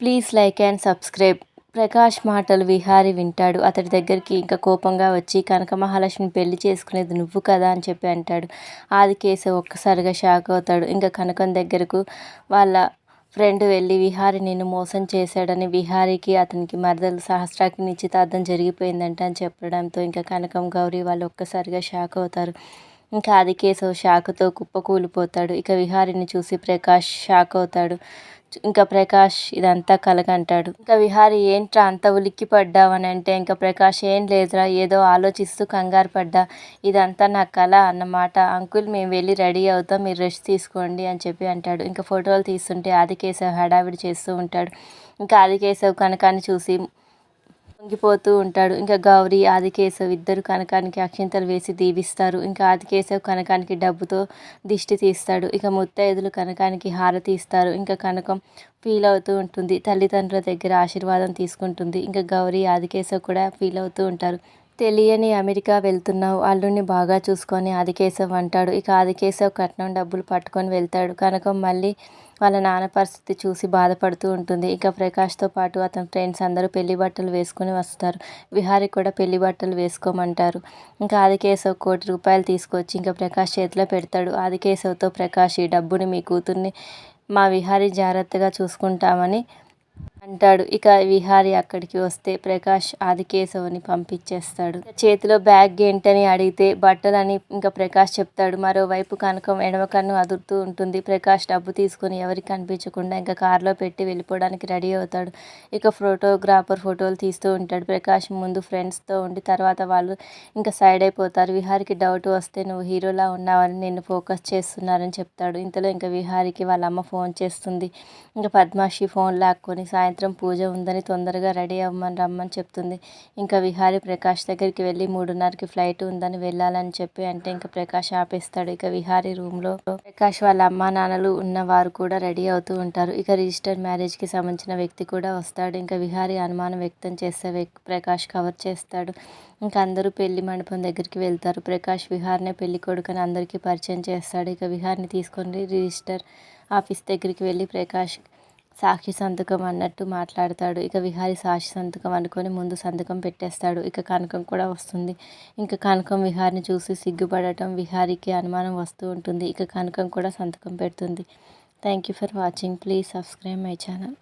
Please like and subscribe. Prakash మాటలు విహారి వింటాడు. అతడి దగ్గరికి ఇంకా కోపంగా వచ్చి కనక మహాలక్ష్మి పెళ్ళి చేసుకునేది నువ్వు కదా అని చెప్పి అంటాడు. ఆది కేసు ఒక్కసారిగా షాక్ అవుతాడు. ఇంకా కనకం దగ్గరకు వాళ్ళ ఫ్రెండ్ వెళ్ళి విహారి నిన్ను మోసం చేశాడని విహారీకి అతనికి మరదలు సహస్రాకి నిశ్చితార్థం జరిగిపోయిందంట అని చెప్పడంతో ఇంకా కనకం గౌరీ వాళ్ళు ఒక్కసారిగా షాక్ అవుతారు. ఇంకా ఆదికేశవ్ షాక్తో కుప్పకూలిపోతాడు. ఇక విహారిని చూసి ప్రకాష్ షాక్ అవుతాడు ఇంకా ప్రకాష్ ఇదంతా కలగంటాడు. ఇంకా విహారి ఏంట్రా అంత ఉలిక్కి పడ్డావని అంటే ఇంకా ప్రకాష్ ఏం లేదురా ఏదో ఆలోచిస్తూ కంగారు పడ్డా. ఇదంతా నా కళ అన్నమాట. అంకుల్ మేము వెళ్ళి రెడీ అవుతాం మీరు రెస్ట్ తీసుకోండి అని చెప్పి అంటాడు. ఇంకా ఫోటోలు తీస్తుంటే ఆదికేశవ్ హడావిడి చేస్తూ ఉంటాడు. ఇంకా ఆదికేశవ్ కనకాన్ని చూసి పొంగిపోతూ ఉంటాడు. ఇంకా గౌరీ ఆదికేశవ్ ఇద్దరు కనకానికి అక్షింతలు వేసి దీవిస్తారు. ఇంకా ఆదికేశవ్ కనకానికి డబ్బుతో దిష్టి తీస్తాడు. ఇక ముత్తైదులు కనకానికి హారతి ఇస్తారు ఇంకా కనకం ఫీల్ అవుతూ ఉంటుంది. తల్లిదండ్రుల దగ్గర ఆశీర్వాదం తీసుకుంటుంది. ఇంకా గౌరీ ఆదికేశవ్ కూడా ఫీల్ అవుతూ ఉంటారు. తెలియని అమెరికా వెళ్తున్నావు. అల్లుడిని బాగా చూసుకొని ఆదికేశవ్ అంటాడు. ఇక ఆదికేశవ్ కట్నం డబ్బులు పట్టుకొని వెళ్తాడు. కనుక మళ్ళీ వాళ్ళ నాన్న పరిస్థితి చూసి బాధపడుతూ ఉంటుంది. ఇక ప్రకాష్తో పాటు అతని ఫ్రెండ్స్ అందరూ పెళ్ళి బట్టలు వేసుకుని వస్తారు. విహారీ కూడా పెళ్ళి బట్టలు వేసుకోమంటారు. ఇంకా ఆదికేశవ్ కోటి రూపాయలు తీసుకొచ్చి ఇంకా ప్రకాష్ చేతిలో పెడతాడు. ఆదికేశవ్తో ప్రకాష్ ఈ డబ్బుని మీ కూతుర్ని మా విహారీ జాగ్రత్తగా చూసుకుంటామని అంటాడు. ఇక విహారి అక్కడికి వస్తే ప్రకాష్ ఆదికేశవుని పంపించేస్తాడు. చేతిలో బ్యాగ్ ఏంటని అడిగితే బట్టలని ఇంకా ప్రకాష్ చెప్తాడు. మరోవైపు కనకం ఎడమ కన్ను అదురుతూ ఉంటుంది. ప్రకాష్ డబ్బు తీసుకుని ఎవరికి కనిపించకుండా ఇంకా కారులో పెట్టి వెళ్ళిపోవడానికి రెడీ అవుతాడు. ఇక ఫోటోగ్రాఫర్ ఫోటోలు తీస్తూ ఉంటాడు. ప్రకాష్ ముందు ఫ్రెండ్స్తో ఉండి తర్వాత వాళ్ళు ఇంకా సైడ్ అయిపోతారు. విహారికి డౌట్ వస్తే నువ్వు హీరోలా ఉన్నావని నిన్ను ఫోకస్ చేస్తున్నారని చెప్తాడు. ఇంతలో ఇంకా విహారికి వాళ్ళ అమ్మ ఫోన్ చేస్తుంది. ఇంకా పద్మాషి ఫోన్ లాక్కొని సాయంత్రం సాయంత్రం పూజ ఉందని తొందరగా రెడీ అవ్వమని రమ్మని చెప్తుంది. ఇంకా విహారి ప్రకాష్ దగ్గరికి వెళ్ళి మూడున్నరకి ఫ్లైట్ ఉందని వెళ్ళాలని చెప్పి అంటే ఇంకా ప్రకాష్ ఆపేస్తాడు. ఇక విహారీ రూమ్లో ప్రకాష్ వాళ్ళ అమ్మా నాన్నలు ఉన్నవారు కూడా రెడీ అవుతూ ఉంటారు. ఇక రిజిస్టర్ మ్యారేజ్కి సంబంధించిన వ్యక్తి కూడా వస్తాడు. ఇంకా విహారీ అనుమానం వ్యక్తం చేస్తే ప్రకాష్ కవర్ చేస్తాడు. ఇంకా అందరూ పెళ్ళి మండపం దగ్గరికి వెళ్తారు. ప్రకాష్ విహార్నే పెళ్ళి కొడుకుని అందరికీ పరిచయం చేస్తాడు. ఇక విహార్ని తీసుకొని రిజిస్టర్ ఆఫీస్ దగ్గరికి వెళ్ళి ప్రకాష్ సాక్షి సంతకం అన్నట్టు మాట్లాడతాడు. ఇక విహారి సాక్షి సంతకం అనుకొని ముందు సంతకం పెట్టేస్తాడు. ఇక కనకం కూడా వస్తుంది. ఇంకా కనకం విహారిని చూసి సిగ్గుపడటం విహారికి అనుమానం వస్తూ ఉంటుంది. ఇక కనకం కూడా సంతకం పెడుతుంది. Thank you for watching please subscribe my channel